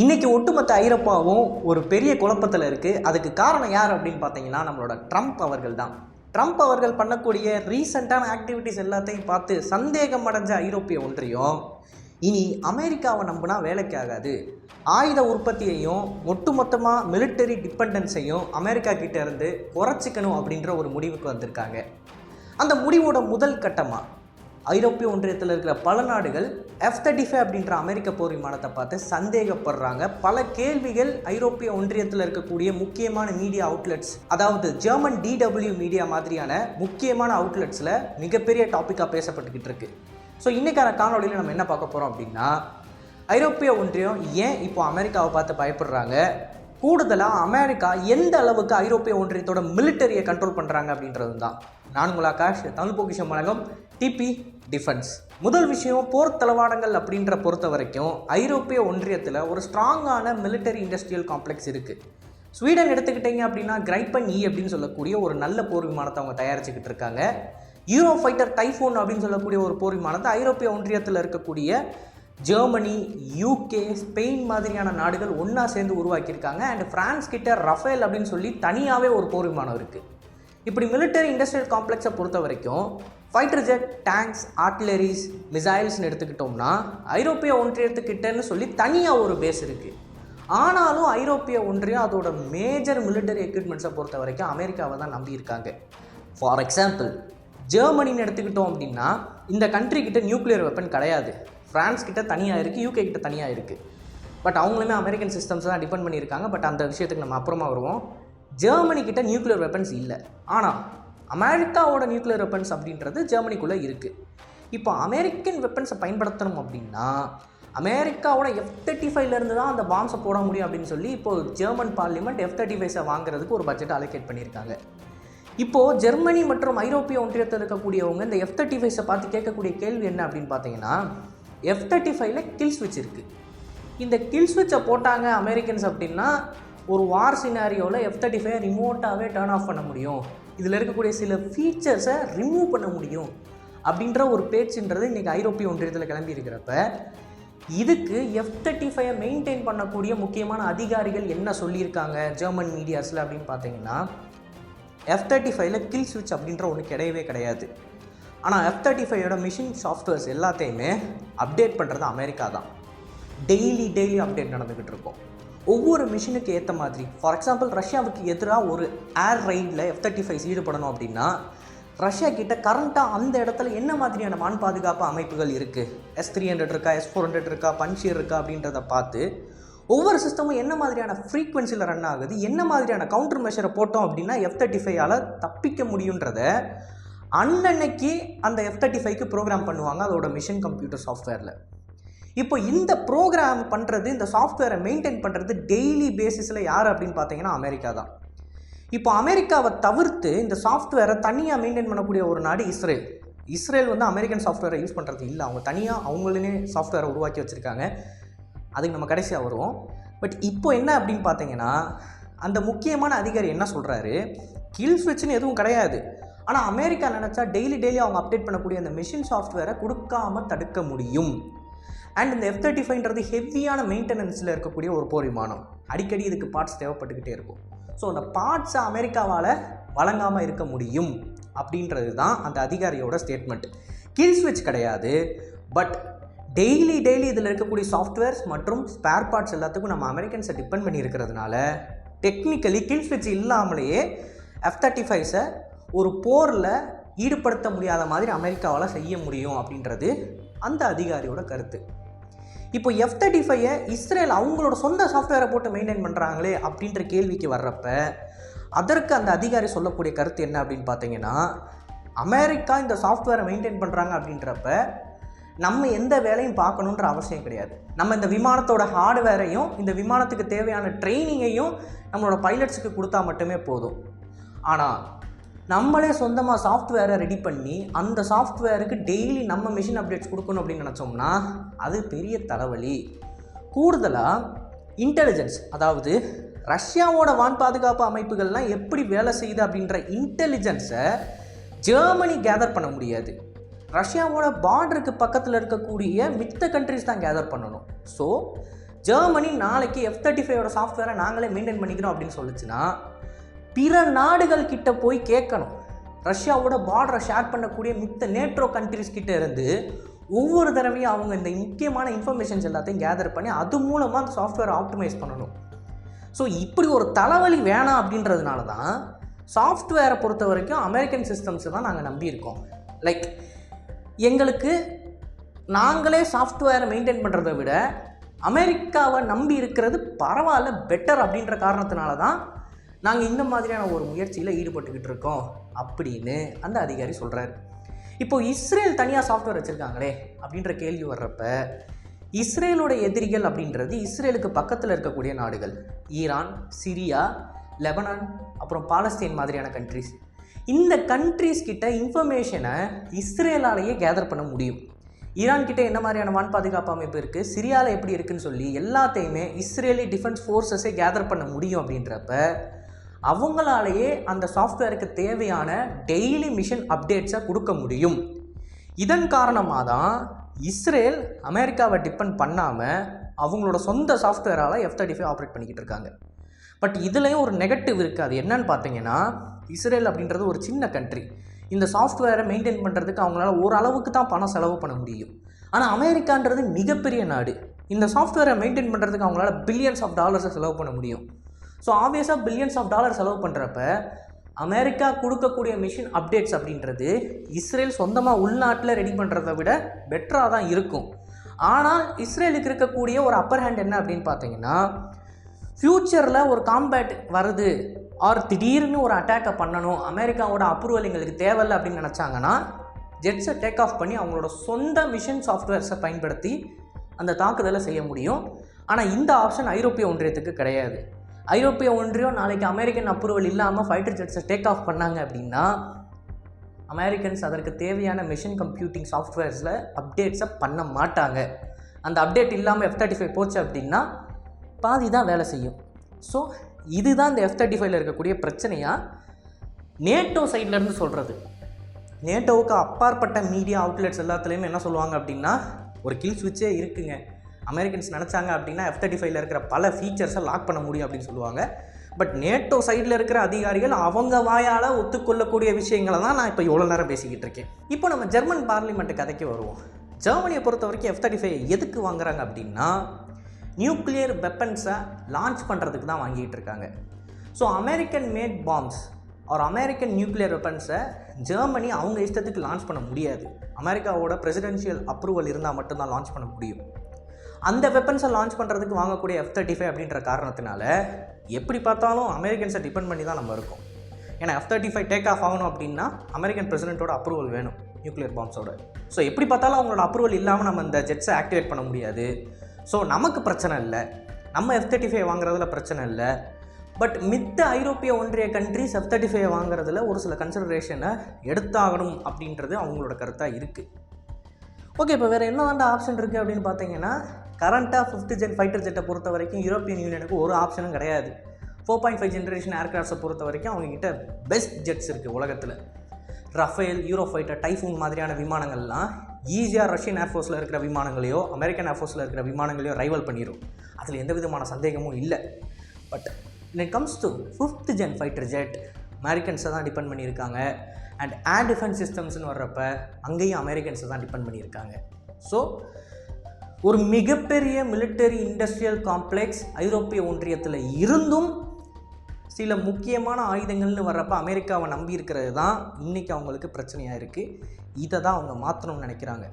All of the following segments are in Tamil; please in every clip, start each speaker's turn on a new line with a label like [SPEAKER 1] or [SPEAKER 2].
[SPEAKER 1] இன்றைக்கி ஒட்டுமொத்த ஐரோப்பாவும் ஒரு பெரிய குழப்பத்தில் இருக்குது அதுக்கு காரணம் யார் அப்படின்னு பார்த்தீங்கன்னா நம்மளோட ட்ரம்ப் அவர்கள் தான். ட்ரம்ப் அவர்கள் பண்ணக்கூடிய ரீசண்டான ஆக்டிவிட்டிஸ் எல்லாத்தையும் பார்த்து சந்தேகம் அடைஞ்ச ஐரோப்பிய ஒன்றியம் இனி அமெரிக்காவை நம்பினா வேலைக்கு ஆகாது. ஆயுத உற்பத்தியையும் ஒட்டுமொத்தமாக மிலிட்டரி டிபெண்டன்ஸையும் அமெரிக்கா கிட்டேருந்து குறைச்சிக்கணும் அப்படின்ற ஒரு முடிவுக்கு வந்திருக்காங்க. அந்த முடிவோட முதல் கட்டமாக ஐரோப்பிய ஒன்றியத்தில் இருக்கிற பல நாடுகள் எஃப் தேர்ட்டி ஃபைவ் அப்படின்ற அமெரிக்க போர் விமானத்தை பார்த்து சந்தேகப்படுறாங்க. பல கேள்விகள் ஐரோப்பிய ஒன்றியத்தில் இருக்கக்கூடிய முக்கியமான மீடியா அவுட்லெட்ஸ் அதாவது ஜெர்மன் டிடபிள்யூ மீடியா மாதிரியான முக்கியமான அவுட்லெட்ஸில் மிகப்பெரிய டாப்பிக்காக பேசப்பட்டுக்கிட்டு இருக்கு. ஸோ இன்றைக்கான காணொலியில் நம்ம என்ன பார்க்க போகிறோம் அப்படின்னா ஐரோப்பிய ஒன்றியம் ஏன் இப்போ அமெரிக்காவை பார்த்து பயப்படுறாங்க? கூடுதலாக அமெரிக்கா எந்த அளவுக்கு ஐரோப்பிய ஒன்றியத்தோட மிலிட்டரியை கண்ட்ரோல் பண்ணுறாங்க அப்படின்றது தான் நான் உங்கள் ஆகாஷ் தமிழ் பொக்கிஷம் வழங்கம் டிபி டிஃபென்ஸ் முதல் விஷயம் போர் தளவாடங்கள் அப்படின்ற பொறுத்த வரைக்கும் ஐரோப்பிய ஒன்றியத்தில் ஒரு ஸ்ட்ராங்கான மிலிட்டரி இண்டஸ்ட்ரியல் காம்ப்ளெக்ஸ் இருக்குது ஸ்வீடன் எடுத்துக்கிட்டீங்க அப்படின்னா கிரைப்பன் இ e அப்படின்னு சொல்லக்கூடிய ஒரு நல்ல போர் விமானத்தை அவங்க தயாரிச்சுக்கிட்டு இருக்காங்க. யூரோ ஃபைட்டர் டைஃபோன் அப்படின்னு சொல்லக்கூடிய ஒரு போர் விமானத்தை ஐரோப்பிய ஒன்றியத்தில் இருக்கக்கூடிய ஜெர்மனி யூகே ஸ்பெயின் மாதிரியான நாடுகள் ஒன்றா சேர்ந்து உருவாக்கியிருக்காங்க. அண்ட் ஃப்ரான்ஸ் கிட்ட ரஃபேல் அப்படின்னு சொல்லி தனியாகவே ஒரு போர் விமானம் இருக்குது இப்படி மிலிட்டரி இண்டஸ்ட்ரியல் காம்ப்ளெக்ஸை பொறுத்த வரைக்கும் ஃபைட்டர் ஜெட் டேங்க்ஸ் ஆர்ட்லரிஸ் மிசைல்ஸ்னு எடுத்துக்கிட்டோம்னா ஐரோப்பிய ஒன்றியத்துக்கிட்டன்னு சொல்லி தனியாக ஒரு பேஸ் இருக்குது ஆனாலும் ஐரோப்பிய ஒன்றியம் அதோட மேஜர் மிலிட்டரி எக்யூப்மெண்ட்ஸை பொறுத்த வரைக்கும் அமெரிக்காவை தான் நம்பியிருக்காங்க ஃபார் எக்ஸாம்பிள் ஜெர்மனின்னு எடுத்துக்கிட்டோம் அப்படின்னா இந்த கண்ட்ரி கிட்ட நியூக்ளியர் வெப்பன் கிடையாது. ஃப்ரான்ஸ் கிட்ட தனியாக இருக்குது யூகே கிட்ட தனியாக இருக்குது பட் அவங்களுமே அமெரிக்கன் சிஸ்டம்ஸ் தான் டிபெண்ட் பண்ணியிருக்காங்க. பட் அந்த விஷயத்துக்கு நம்ம அப்புறமா வருவோம். ஜெர்மனி கிட்ட நியூக்ளியர் வெப்பன்ஸ் இல்லை. ஆனால் அமெரிக்காவோட நியூக்ளியர் வெப்பன்ஸ் அப்படின்றது ஜெர்மனிக்குள்ளே இருக்குது இப்போ அமெரிக்கன் வெப்பன்ஸை பயன்படுத்தணும் அப்படின்னா அமெரிக்காவோட எஃப் தேர்ட்டி ஃபைவ்லேருந்து தான் அந்த பாம்ஸை போட முடியும் அப்படின்னு சொல்லி இப்போது ஜெர்மன் பார்லிமெண்ட் எஃப் தேர்ட்டி ஃபைவ்ஸை வாங்குறதுக்கு ஒரு பட்ஜெட் அலோகேட் பண்ணியிருக்காங்க. இப்போது ஜெர்மனி மற்றும் ஐரோப்பிய ஒன்றியத்தில் இருக்கக்கூடியவங்க இந்த எஃப் தேர்ட்டி ஃபைவ்ஸை பார்த்து கேட்கக்கூடிய கேள்வி என்ன அப்படின்னு பார்த்தீங்கன்னா எஃப் தேர்ட்டி ஃபைவ்ல கில் ஸ்விட்ச் இருக்குது இந்த கில் ஸ்விட்சை போட்டாங்க அமெரிக்கன்ஸ் அப்படின்னா ஒரு வார் சினாரியோவில் எஃப் தேர்ட்டி ஃபைவ் ரிமோட்டாகவே டேர்ன் ஆஃப் பண்ண முடியும். இதில் இருக்கக்கூடிய சில ஃபீச்சர்ஸை ரிமூவ் பண்ண முடியும் அப்படின்ற ஒரு பேச்சுன்றது இன்றைக்கி ஐரோப்பிய ஒன்றியத்தில் கிளம்பி இருக்கிறப்ப இதுக்கு எஃப் தேர்ட்டி ஃபைவை மெயின்டைன் பண்ணக்கூடிய முக்கியமான அதிகாரிகள் என்ன சொல்லியிருக்காங்க ஜெர்மன் மீடியாஸில் அப்படின்னு பார்த்தீங்கன்னா எஃப் தேர்ட்டி ஃபைவ்ல கில் ஸ்விட்ச் அப்படின்ற ஒன்று கிடையவே கிடையாது. ஆனால் எஃப் தேர்ட்டி ஃபைவோட மிஷின் சாஃப்ட்வேர்ஸ் எல்லாத்தையுமே அப்டேட் பண்ணுறது அமெரிக்கா தான். டெய்லி டெய்லி அப்டேட் நடந்துக்கிட்டு இருக்கும். ஒவ்வொரு மிஷினுக்கு ஏற்ற மாதிரி. ஃபார் எக்ஸாம்பிள் ரஷ்யாவுக்கு எதிராக ஒரு ஏர் ரைடில் எஃப் தேர்ட்டி ஃபைவ்ஸ் ஈடுபடணும் அப்படின்னா ரஷ்யா கிட்ட கரண்ட்டாக அந்த இடத்துல என்ன மாதிரியான வான் பாதுகாப்பு அமைப்புகள் இருக்குது எஸ் த்ரீ ஹண்ட்ரட் இருக்கா எஸ் ஃபோர் ஹண்ட்ரட் இருக்கா பன்ஷியர் இருக்கா அப்படின்றத பார்த்து ஒவ்வொரு சிஸ்டமும் என்ன மாதிரியான ஃப்ரீக்வன்சியில் ரன் ஆகுது என்ன மாதிரியான கவுண்டர் மெஷரை போட்டோம் அப்படின்னா எஃப் தேர்ட்டி ஃபைவால் தப்பிக்க முடியுன்றத அன்னன்னைக்கு அந்த எஃப் தேர்ட்டி ஃபைவ்க்கு ப்ரோக்ராம் பண்ணுவாங்க அதோட மிஷின் கம்ப்யூட்டர் சாஃப்ட்வேரில் இப்போ இந்த ப்ரோக்ராம் பண்ணுறது இந்த சாஃப்ட்வேரை மெயின்டைன் பண்ணுறது டெய்லி பேசிஸில் யார் அப்படின்னு பார்த்தீங்கன்னா அமெரிக்கா தான். இப்போ அமெரிக்காவை தவிர்த்து இந்த சாஃப்ட்வேரை தனியாக மெயின்டைன் பண்ணக்கூடிய ஒரு நாடு இஸ்ரேல். இஸ்ரேல் வந்து அமெரிக்கன் சாஃப்ட்வேரை யூஸ் பண்ணுறது இல்லை. அவங்க தனியாக அவங்களே சாஃப்ட்வேரை உருவாக்கி வச்சுருக்காங்க. அதுக்கு நம்ம கடைசியாக வருவோம். பட் இப்போ என்ன அப்படின்னு பார்த்தீங்கன்னா அந்த முக்கியமான அதிகாரி என்ன சொல்கிறாரு கில் ஸ்விட்ச்னு எதுவும் கிடையாது. ஆனால் அமெரிக்கா நினச்சா டெய்லி டெய்லி அவங்க அப்டேட் பண்ணக்கூடிய அந்த மிஷின் சாஃப்ட்வேரை கொடுக்காம தடுக்க முடியும். அண்ட் இந்த எஃப் தேர்ட்டி ஃபைவ்ன்றது ஹெவியான மெயின்டெனன்ஸில் இருக்கக்கூடிய ஒரு போர் விமானம். அடிக்கடி இதுக்கு பார்ட்ஸ் தேவைப்பட்டுக்கிட்டே இருக்கும். ஸோ அந்த பார்ட்ஸை அமெரிக்காவால் வழங்காமல் இருக்க முடியும் அப்படின்றது தான் அந்த அதிகாரியோட ஸ்டேட்மெண்ட் கில் ஸ்விட்ச் கிடையாது பட் டெய்லி டெய்லி இதில் இருக்கக்கூடிய சாஃப்ட்வேர்ஸ் மற்றும் ஸ்பேர் பார்ட்ஸ் எல்லாத்துக்கும் நம்ம அமெரிக்கன்ஸை டிபெண்ட் பண்ணி இருக்கிறதுனால டெக்னிக்கலி கில் ஸ்விட்ச் இல்லாமலேயே எஃப் தேர்ட்டி ஃபைவ்ஸை ஒரு போரில் ஈடுபடுத்த முடியாத மாதிரி அமெரிக்காவால் செய்ய முடியும் அப்படின்றது அந்த அதிகாரியோட கருத்து. இப்போ எஃப் தேர்ட்டி ஃபைவை இஸ்ரேல் அவங்களோட சொந்த சாஃப்ட்வேரை போட்டு மெயின்டைன் பண்ணுறாங்களே அப்படின்ற கேள்விக்கு வர்றப்ப அதற்கு அந்த அதிகாரி சொல்லக்கூடிய கருத்து என்ன அப்படின்னு பார்த்தீங்கன்னா அமெரிக்கா இந்த சாஃப்ட்வேரை மெயின்டைன் பண்ணுறாங்க அப்படின்றப்ப நம்ம எந்த வேலையும் பார்க்கணுன்ற அவசியம் கிடையாது. நம்ம இந்த விமானத்தோட ஹார்ட்வேரையும் இந்த விமானத்துக்கு தேவையான ட்ரைனிங்கையும் நம்மளோட பைலட்ஸுக்கு கொடுத்தா மட்டுமே போதும். ஆனால் நம்மளே சொந்தமாக சாஃப்ட்வேரை ரெடி பண்ணி அந்த சாஃப்ட்வேருக்கு டெய்லி நம்ம மிஷின் அப்டேட்ஸ் கொடுக்கணும் அப்படின்னு நினச்சோம்னா அது பெரிய தலைவலி. கூடுதலாக இன்டெலிஜென்ஸ் அதாவது ரஷ்யாவோட வான் பாதுகாப்பு அமைப்புகள்லாம் எப்படி வேலை செய்யுது அப்படின்ற இன்டெலிஜென்ஸை ஜெர்மனி கேதர் பண்ண முடியாது. ரஷ்யாவோட பார்டருக்கு பக்கத்தில் இருக்கக்கூடிய மித்த கண்ட்ரிஸ் தான் கேதர் பண்ணணும். ஸோ ஜெர்மனி நாளைக்கு எஃப் தேர்ட்டி ஃபைவோட சாஃப்ட்வேரை நாங்களே மெயின்டைன் பண்ணிக்கிறோம் அப்படின்னு சொல்லிச்சுன்னா பிற நாடுகள் கிட்ட போய் கேட்கணும். ரஷ்யாவோட பார்டரை ஷேர் பண்ணக்கூடிய மித்த நேட்ரோ கண்ட்ரிஸ் கிட்ட இருந்து ஒவ்வொரு தடவையும் அவங்க இந்த முக்கியமான இன்ஃபர்மேஷன்ஸ் எல்லாத்தையும் கேதர் பண்ணி அது மூலமாக அந்த சாஃப்ட்வேர் ஆப்டிமைஸ் பண்ணணும். ஸோ இப்படி ஒரு தலைவலி வேணாம் அப்படின்றதுனால தான் சாஃப்ட்வேரை பொறுத்த வரைக்கும் அமெரிக்கன் சிஸ்டம்ஸை தான் நாங்கள் நம்பியிருக்கோம். லைக் எங்களுக்கு நாங்களே சாஃப்ட்வேரை மெயின்டைன் பண்ணுறதை விட அமெரிக்காவை நம்பி இருக்கிறது பரவாயில்ல பெட்டர் அப்படின்ற காரணத்தினால தான் நாங்கள் இந்த மாதிரியான ஒரு முயற்சியில் ஈடுபட்டுக்கிட்டு இருக்கோம் அப்படின்னு அந்த அதிகாரி சொல்கிறாரு இப்போது இஸ்ரேல் தனியாக சாஃப்ட்வேர் வச்சுருக்காங்களே அப்படின்ற கேள்வி வர்றப்ப இஸ்ரேலோட எதிரிகள் அப்படின்றது இஸ்ரேலுக்கு பக்கத்தில் இருக்கக்கூடிய நாடுகள். ஈரான் சிரியா லெபனான் அப்புறம் பாலஸ்தீன் மாதிரியான கண்ட்ரிஸ் இந்த கண்ட்ரிஸ் கிட்ட இன்ஃபர்மேஷனை இஸ்ரேலாலேயே கேதர் பண்ண முடியும். ஈரான் கிட்ட என்ன மாதிரியான வான் பாதுகாப்பு அமைப்பு இருக்குது சிரியாவில் எப்படி இருக்குன்னு சொல்லி எல்லாத்தையுமே இஸ்ரேலி டிஃபென்ஸ் ஃபோர்ஸஸே கேதர் பண்ண முடியும் அப்படின்றப்ப அவங்களாலேயே அந்த சாஃப்ட்வேருக்கு தேவையான டெய்லி மிஷன் அப்டேட்ஸை கொடுக்க முடியும். இதன் காரணமாக தான் இஸ்ரேல் அமெரிக்காவை டிபெண்ட் பண்ணாமல் அவங்களோட சொந்த சாஃப்ட்வேரால் எஃப் தேர்ட்டி ஃபைவ் ஆப்ரேட் பண்ணிக்கிட்டு இருக்காங்க. பட் இதுலேயும் ஒரு நெகட்டிவ் இருக்குது அது என்னன்னு பார்த்தீங்கன்னா இஸ்ரேல் அப்படின்றது ஒரு சின்ன கண்ட்ரி இந்த சாஃப்ட்வேரை மெயின்டைன் பண்ணுறதுக்கு அவங்களால ஓரளவுக்கு தான் பணம் செலவு பண்ண முடியும். ஆனால் அமெரிக்கான்றது மிகப்பெரிய நாடு. இந்த சாஃப்ட்வேரை மெயின்டைன் பண்ணுறதுக்கு அவங்களால பில்லியன்ஸ் ஆஃப் டாலர்ஸை செலவு பண்ண முடியும். ஸோ ஆப்வியஸாக பில்லியன்ஸ் ஆஃப் டாலர் செலவு பண்ணுறப்ப அமெரிக்கா கொடுக்கக்கூடிய மிஷின் அப்டேட்ஸ் அப்படின்றது இஸ்ரேல் சொந்தமாக உள்நாட்டில் ரெடி பண்ணுறதை விட பெட்டராக தான் இருக்கும். ஆனால் இஸ்ரேலுக்கு இருக்கக்கூடிய ஒரு அப்பர் ஹேண்ட் என்ன அப்படின்னு பார்த்தீங்கன்னா ஃப்யூச்சரில் ஒரு காம்பேட் வருது. ஆர் திடீர்னு ஒரு அட்டாக்கை பண்ணணும். அமெரிக்காவோட அப்ரூவல் எங்களுக்கு தேவையில்லை அப்படின்னு நினச்சாங்கன்னா ஜெட்ஸை டேக் ஆஃப் பண்ணி அவங்களோட சொந்த மிஷன் சாஃப்ட்வேர்ஸை பயன்படுத்தி அந்த தாக்குதலை செய்ய முடியும். ஆனால் இந்த ஆப்ஷன் ஐரோப்பிய ஒன்றியத்துக்கு கிடையாது. ஐரோப்பிய ஒன்றியம் நாளைக்கு அமெரிக்கன் அப்ரூவல் இல்லாமல் ஃபைட்டர் ஜெட்ஸை டேக் ஆஃப் பண்ணாங்க அப்படின்னா அமெரிக்கன்ஸ் அதற்கு தேவையான மிஷின் கம்ப்யூட்டிங் சாஃப்ட்வேர்ஸில் அப்டேட்ஸை பண்ண மாட்டாங்க. அந்த அப்டேட் இல்லாமல் எஃப் தேர்ட்டி ஃபைவ் போச்சு அப்படின்னா பாதி தான் வேலை செய்யும். ஸோ இதுதான் இந்த எஃப் தேர்ட்டி ஃபைவ்ல இருக்கக்கூடிய பிரச்சனையாக நேட்டோ சைட்லேருந்து சொல்கிறது நேட்டோவுக்கு அப்பாற்பட்ட மீடியா அவுட்லெட்ஸ் எல்லாத்துலேயுமே என்ன சொல்லுவாங்க அப்படின்னா ஒரு கில் சுவிட்சே இருக்குங்க. அமெரிக்கன்ஸ் நினச்சாங்க அப்படின்னா எஃப் தேர்ட்டி ஃபைவ்ல இருக்கிற பல ஃபீச்சர்ஸை லாக் பண்ண முடியும் அப்படின்னு சொல்லுவாங்க. பட் நேட்டோ சைடில் இருக்கிற அதிகாரிகள் அவங்க வாயால் ஒத்துக்கொள்ளக்கூடிய விஷயங்களை தான் நான் இப்போ இவ்வளோ நேரம் பேசிக்கிட்டு இருக்கேன். இப்போ நம்ம ஜெர்மன் பார்லிமெண்ட் கதைக்கு வருவோம். ஜெர்மனியை பொறுத்த வரைக்கும் எஃப் தேர்ட்டி ஃபைவ் எதுக்கு வாங்குறாங்க அப்படின்னா நியூக்ளியர் வெப்பன்ஸை லான்ச் பண்ணுறதுக்கு தான் வாங்கிட்டு இருக்காங்க. ஸோ அமெரிக்கன் மேட் பாம்ஸ் ஒரு அமெரிக்கன் நியூக்ளியர் வெப்பன்ஸை ஜெர்மனி அவங்க இஷ்டத்துக்கு லான்ச் பண்ண முடியாது. அமெரிக்காவோட பிரசிடென்ஷியல் அப்ரூவல் இருந்தால் மட்டும்தான் லான்ச் பண்ண முடியும். அந்த வெப்பன்ஸை லான்ச் பண்ணுறதுக்கு வாங்கக்கூடிய எஃப் தேர்ட்டி ஃபைவ் அப்படின்ற காரணத்தினால எப்படி பார்த்தாலும் அமெரிக்கன்ஸை டிபெண்ட் பண்ணி தான் நம்ம இருக்கோம். ஏன்னா F thirty five take off ஆகணும் அப்படின்னா அமெரிக்கன் பிரசிடென்ட்டோட அப்ரூவல் வேணும் நியூக்ளியர் பாம்ஸோட ஸோ எப்படி பார்த்தாலும் அவங்களோட அப்ரூவல் இல்லாமல் நம்ம இந்த ஜெட்ஸை ஆக்டிவேட் பண்ண முடியாது. ஸோ நமக்கு பிரச்சனை இல்லை. நம்ம எஃப் தேர்ட்டி ஃபைவ் வாங்குறதுல பிரச்சனை இல்லை. பட் மித்த ஐரோப்பிய ஒன்றிய கண்ட்ரிஸ் எஃப் தேர்ட்டி ஃபைவ் வாங்குறதுல ஒரு சில கன்சிடரேஷனை எடுத்தாகணும் அப்படின்றது அவங்களோட கருத்தாக இருக்குது ஓகே இப்போ வேறு என்ன தாண்டா ஆப்ஷன் இருக்குது அப்படின்னு பார்த்தீங்கன்னா கரண்ட்டாக ஃபிஃப்த் ஜென் ஃபைட்டர் ஜெட்டை பொறுத்த வரைக்கும் யூரோப்பியன் யூனியனுக்கு ஒரு ஆப்ஷனும் கிடையாது. ஃபோர் பாயிண்ட் ஃபைவ் ஜென்ரேஷன் ஏர்கிராஃப்ட்ஸை பொறுத்த வரைக்கும் அவங்ககிட்ட பெஸ்ட் ஜெட்ஸ் இருக்குது உலகத்தில். ரஃபேல் யூரோ ஃபைட்டர் டைஃபூன் மாதிரியான விமானங்கள்லாம் ஈஸியாக ரஷ்யன் ஏர்ஃபோர்ஸில் இருக்கிற விமானங்களையோ அமெரிக்கன் ஏர்ஃபோர்ஸில் இருக்கிற விமானங்களையோ ரைவல் பண்ணிடும் அதில் எந்த விதமான சந்தேகமும் இல்லை. But it comes to fifth gen fighter jet அமெரிக்கன்ஸை தான் டிபெண்ட் பண்ணியிருக்காங்க. அண்ட் ஏர் டிஃபென்ஸ் சிஸ்டம்ஸ்னு வர்றப்ப அங்கேயும் அமெரிக்கன்ஸை தான் டிபெண்ட் பண்ணியிருக்காங்க. ஸோ ஒரு மிகப்பெரிய மிலிட்டரி இண்டஸ்ட்ரியல் காம்ப்ளெக்ஸ் ஐரோப்பிய ஒன்றியத்தில் இருந்தும் சில முக்கியமான ஆயுதங்கள்னு வர்றப்ப அமெரிக்காவை நம்பி இருக்கிறது தான் இன்றைக்கி அவங்களுக்கு பிரச்சனையாக இருக்குது இதை தான் அவங்க மாற்றணும்னு நினைக்கிறாங்க.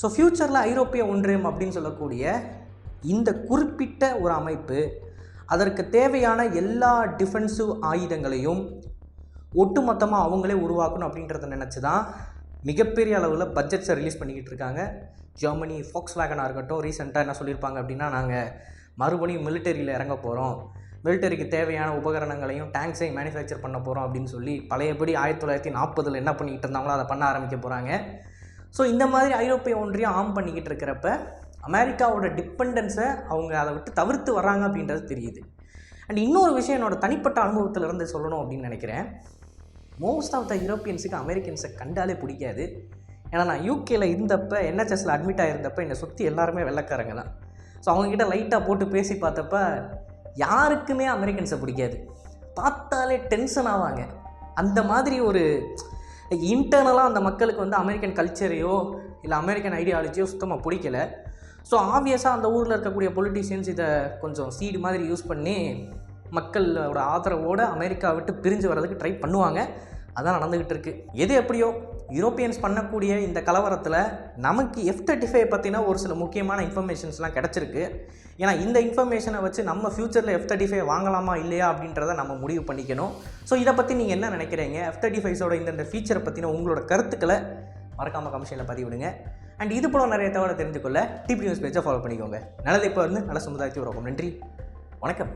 [SPEAKER 1] ஸோ ஃப்யூச்சரில் ஐரோப்பிய ஒன்றியம் அப்படின்னு சொல்லக்கூடிய இந்த குறிப்பிட்ட ஒரு அமைப்பு அதற்கு தேவையான எல்லா டிஃபென்சிவ் ஆயுதங்களையும் ஒட்டுமொத்தமாக அவங்களே உருவாக்கணும் அப்படின்றத நினச்சி தான் மிகப்பெரிய அளவில் பட்ஜெட்ஸை ரிலீஸ் பண்ணிக்கிட்டு இருக்காங்க. ஜெர்மனி ஃபோக்ஸ் வேகனாக இருக்கட்டும் ரீசெண்டாக என்ன சொல்லியிருப்பாங்க அப்படின்னா நாங்கள் மறுபடியும் மிலிட்டரியில் இறங்க போகிறோம் மிலிட்டரிக்கு தேவையான உபகரணங்களையும் டேங்க்ஸையும் மேனுஃபேக்சர் பண்ண போகிறோம் அப்படின்னு சொல்லி பழையபடி ஆயிரத்தி தொள்ளாயிரத்தி நாற்பதில் என்ன பண்ணிக்கிட்டு இருந்தாங்களோ அதை பண்ண ஆரம்பிக்க போகிறாங்க ஸோ இந்த மாதிரி ஐரோப்பிய ஒன்றியம் ஆம் பண்ணிக்கிட்டு இருக்கிறப்ப அமெரிக்காவோட டிபெண்டன்ஸை அவங்க அதை விட்டு தவிர்த்து வர்றாங்க அப்படின்றது தெரியுது. அண்ட் இன்னொரு விஷயம் என்னோடய தனிப்பட்ட அனுபவத்துல இருந்து சொல்லணும் அப்படின்னு நினைக்கிறேன். மோஸ்ட் ஆஃப் த யூரோப்பியன்ஸுக்கு அமெரிக்கன்ஸை கண்டாலே பிடிக்காது. ஏன்னா நான் யூகேல இருந்தப்போ என்ஹெச்எஸில் அட்மிட் ஆகிருந்தப்ப என்னை சுற்றி எல்லாருமே வெள்ளக்காரங்க தான். ஸோ அவங்கக்கிட்ட லைட்டாக போட்டு பேசி பார்த்தப்ப யாருக்குமே அமெரிக்கன்ஸை பிடிக்காது. பார்த்தாலே டென்ஷன் ஆவாங்க. அந்த மாதிரி ஒரு இன்டர்னலாக அந்த மக்களுக்கு வந்து அமெரிக்கன் கல்ச்சரையோ இல்லை அமெரிக்கன் ஐடியாலஜியோ சுத்தமாக பிடிக்கல. ஸோ ஆப்வியஸாக அந்த ஊரில் இருக்கக்கூடிய பொலிட்டிஷியன்ஸ் இதை கொஞ்சம் சீடு மாதிரி யூஸ் பண்ணி மக்களோட ஆதரவோடு அமெரிக்கா விட்டு பிரிஞ்சு வர்றதுக்கு ட்ரை பண்ணுவாங்க. அதான் நடந்துக்கிட்டு இருக்குது எது எப்படியோ யூரோப்பியன்ஸ் பண்ணக்கூடிய இந்த கலவரத்தில் நமக்கு எஃப் தேர்ட்டி ஃபைவ் பற்றினா ஒரு சில முக்கியமான இன்ஃபர்மேஷன்ஸ்லாம் கிடச்சிருக்கு. ஏன்னா இந்த இன்ஃபர்மேஷனை வச்சு நம்ம ஃப்யூச்சரில் எஃப் தேர்ட்டி ஃபைவ் வாங்கலாமா இல்லையா அப்படின்றத நம்ம முடிவு பண்ணிக்கணும். ஸோ இதை பற்றி நீங்கள் என்ன நினைக்கிறீங்க? எஃப் தேர்ட்டி ஃபைவ்ஸோட இந்த ஃபீச்சரை பற்றின உங்களோட கருத்துக்களை மறக்காமல் கமிஷனில் பதிவிடுங்க. அண்ட் இது போல நிறைய தகவலை தெரிஞ்சுக்கொள்ள டிபி நியூஸ் பேஜை ஃபாலோ பண்ணிக்கோங்க. நல்லது இப்போ வந்து நல்ல சமுதாயத்தை உருவாக்கும். நன்றி. வணக்கம்.